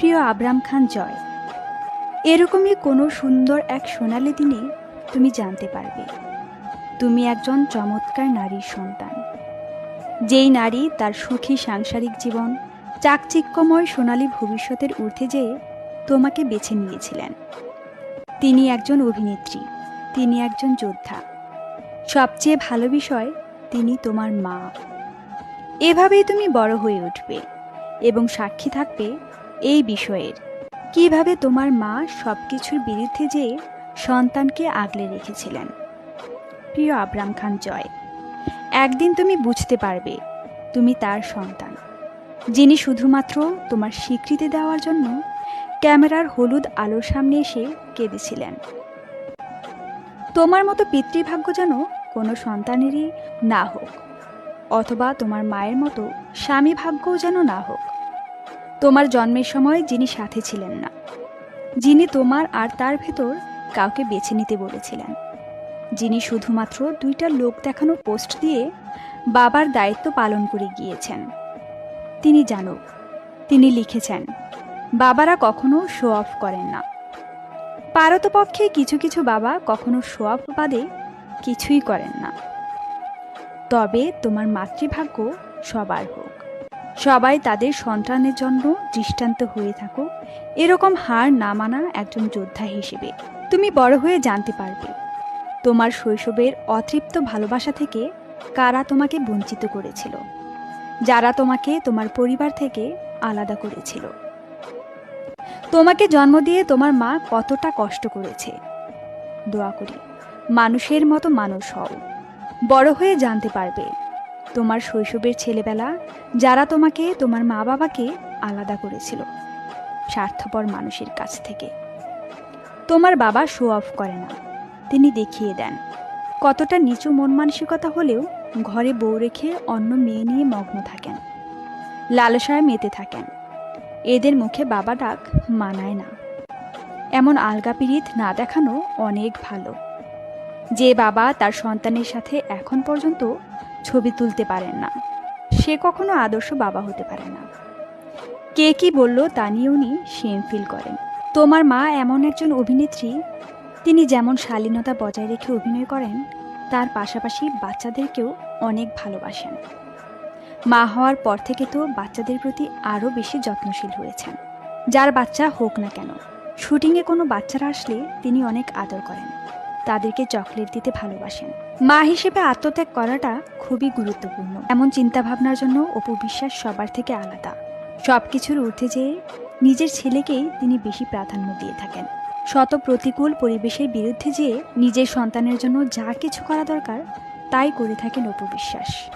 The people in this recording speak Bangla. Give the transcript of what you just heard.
প্রিয় আবরাম খান জয়। এরকমই কোনো সুন্দর এক সোনালি দিনে তুমি জানতে পারবে। তুমি একজন চমৎকার নারীর সন্তান। যেই নারী তার সুখী সাংসারিক জীবন, চাকচিক্যময় সোনালী ভবিষ্যতের ঊর্ধ্বে যেয়ে তোমাকে বেছে নিয়েছিলেন। তিনি একজন অভিনেত্রী, তিনি একজন যোদ্ধা। সবচেয়ে ভালো বিষয়, তিনি তোমার মা। এভাবেই তুমি বড় হয়ে উঠবে এবং সাক্ষী থাকবে এই বিষয়ের। কীভাবে তোমার মা সব কিছুর বিরুদ্ধে যেয়ে সন্তানকে আগলে রেখেছিলেন? প্রিয় আবরাম খান জয়, একদিন তুমি বুঝতে পারবে তুমি তার সন্তান, যিনি শুধুমাত্র তোমার স্বীকৃতি দেওয়ার জন্য ক্যামেরার হলুদ আলোর সামনে এসে কেঁদেছিলেন। তোমার মতো পিতৃভাগ্য যেন কোনো সন্তানেরই না হোক, অথবা তোমার মায়ের মতো স্বামী ভাগ্যও যেন না হোক। তোমার জন্মের সময় যিনি সাথে ছিলেন না, যিনি তোমার আর তার ভেতর কাউকে বেছে নিতে বলেছিলেন, যিনি শুধুমাত্র দুইটা লোক দেখানো পোস্ট দিয়ে বাবার দায়িত্ব পালন করে গিয়েছেন। তিনি জানুক, তিনি লিখেছেন, বাবারা কখনো শো অফ করেন না। পারতপক্ষে কিছু কিছু বাবা কখনো শো অফ বাদে কিছুই করেন না। তবে তোমার মাতৃভাগ্য সবার হোক। সবাই তাদের সন্তানের জন্য দৃষ্টান্ত হয়ে থাকো। এরকম হার না মানা একজন যোদ্ধা হিসেবে। তুমি বড় হয়ে জানতে পারবে। তোমার শৈশবের অতৃপ্ত ভালোবাসা থেকে কারা তোমাকে বঞ্চিত করেছিল? যারা তোমাকে তোমার পরিবার থেকে আলাদা করেছিল? তোমাকে জন্ম দিয়ে তোমার মা কতটা কষ্ট করেছে? দোয়া করি, মানুষের মতো মানুষ হও। বড় হয়ে জানতে পারবে। তোমার শৈশবের ছেলেবেলা, যারা তোমাকে, তোমার মা বাবাকে আলাদা করেছিল, স্বার্থপর মানুষের কাছ থেকে। তোমার বাবা শো অফ করে না, তিনি দেখিয়ে দেন। কতটা নিচু মন মানসিকতা হলেও ঘরে বউ রেখে অন্য মেয়ে নিয়ে মগ্ন থাকেন, লালসায় মেতে থাকেন। এদের মুখে বাবা ডাক মানায় না। এমন আলগা পিরিত না দেখানো অনেক ভালো। যে বাবা তার সন্তানের সাথে এখন পর্যন্ত ছবি তুলতে পারেন না। সে কখনো আদর্শ বাবা হতে পারে না। কে কি বলল তা নিয়ে উনি সেম ফিল করেন। তোমার মা এমন একজন অভিনেত্রী, তিনি যেমন শালীনতা বজায় রেখে অভিনয় করেন, তার পাশাপাশি বাচ্চাদেরকেও অনেক ভালোবাসেন। মা হওয়ার পর থেকে তো বাচ্চাদের প্রতি আরও বেশি যত্নশীল হয়েছেন। যার বাচ্চা হোক না কেন, শুটিংয়ে কোনো বাচ্চারা আসলে তিনি অনেক আদর করেন। তাদেরকে চকলেট দিতে ভালোবাসেন। মা হিসেবে আত্মত্যাগ করাটা খুবই গুরুত্বপূর্ণ। এমন চিন্তাভাবনার জন্য অপু বিশ্বাস সবার থেকে আলাদা। সব কিছুর ঊর্ধ্বে যেয়ে নিজের ছেলেকেই তিনি বেশি প্রাধান্য দিয়ে থাকেন। শত প্রতিকূল পরিবেশের বিরুদ্ধে যেয়ে নিজের সন্তানের জন্য যা কিছু করা দরকার, তাই করে থাকেন অপু বিশ্বাস।